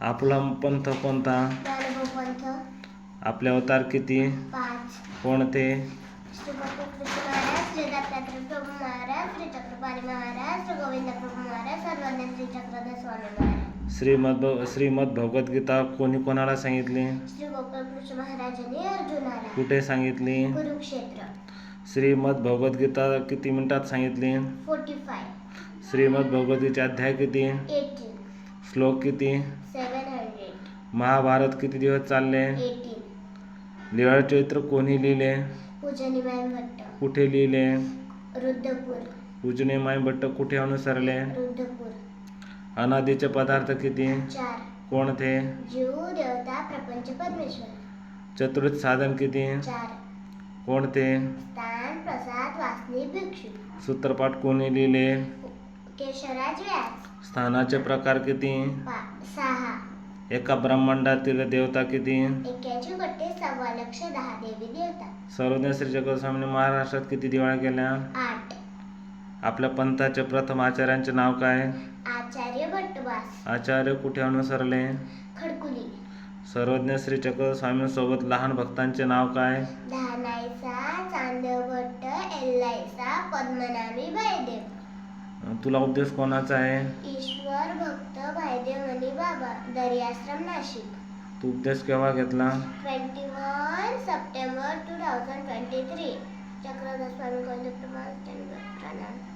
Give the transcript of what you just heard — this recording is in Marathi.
आपला पंथ कोणता? आपले अवतार किती? कोणते? श्रीमद श्रीमद भगवद्गीता कोणी कोणाला सांगितली? कुठे सांगितली? कुरुक्षेत्र. श्रीमद भगवद्गीता किती मिनिटात सांगितली? श्रीमद भगवद्गीतेचे अध्याय किती? श्लोक किती? महाभारत किती दिवस चालले? लिळा चरित्र कोणी लिहिले? कुठे लिहिले? उजने माय भट्ट कुठे अनुसरले? रुद्रपूर. अनादीचे पदार्थ किती? कोणते? चतुर्थ साधन किती? कोणते? सूत्रपाठ कोणी लिहिले? केशवराज व्यास स्थानाचे प्रकार किती? पा सहा. एका ब्रह्मांडातील देवता किती? एक्क्याऐंशी गट्टे सव्वा लक्ष दहा देवी देवता. सर्वज्ञ श्री जगस्वामीने महाराष्ट्रात किती दिवाळ्या केल्या? आठ. आपल्या पंथाचे प्रथम आचार्यांचे नाव काय? आचार्य भट्टवास आचार्य कुठे अनुसरले? खडकुली. सर्वज्ञ श्री चक्रस्वामींसोबत लहान भक्तांचे नाव काय? धानायचा चांदभट्ट एल्लायचा पद्मनामी भाईदेव तुला उपदेश कोणाचा आहे? ईश्वर भक्त भाईदेव आणि बाबा दर्याश्रम नाशिक. तू उपदेश केव्हा घेतला? Twenty one September two thousand twenty three. Chakradhar Swami Govind प्रमाण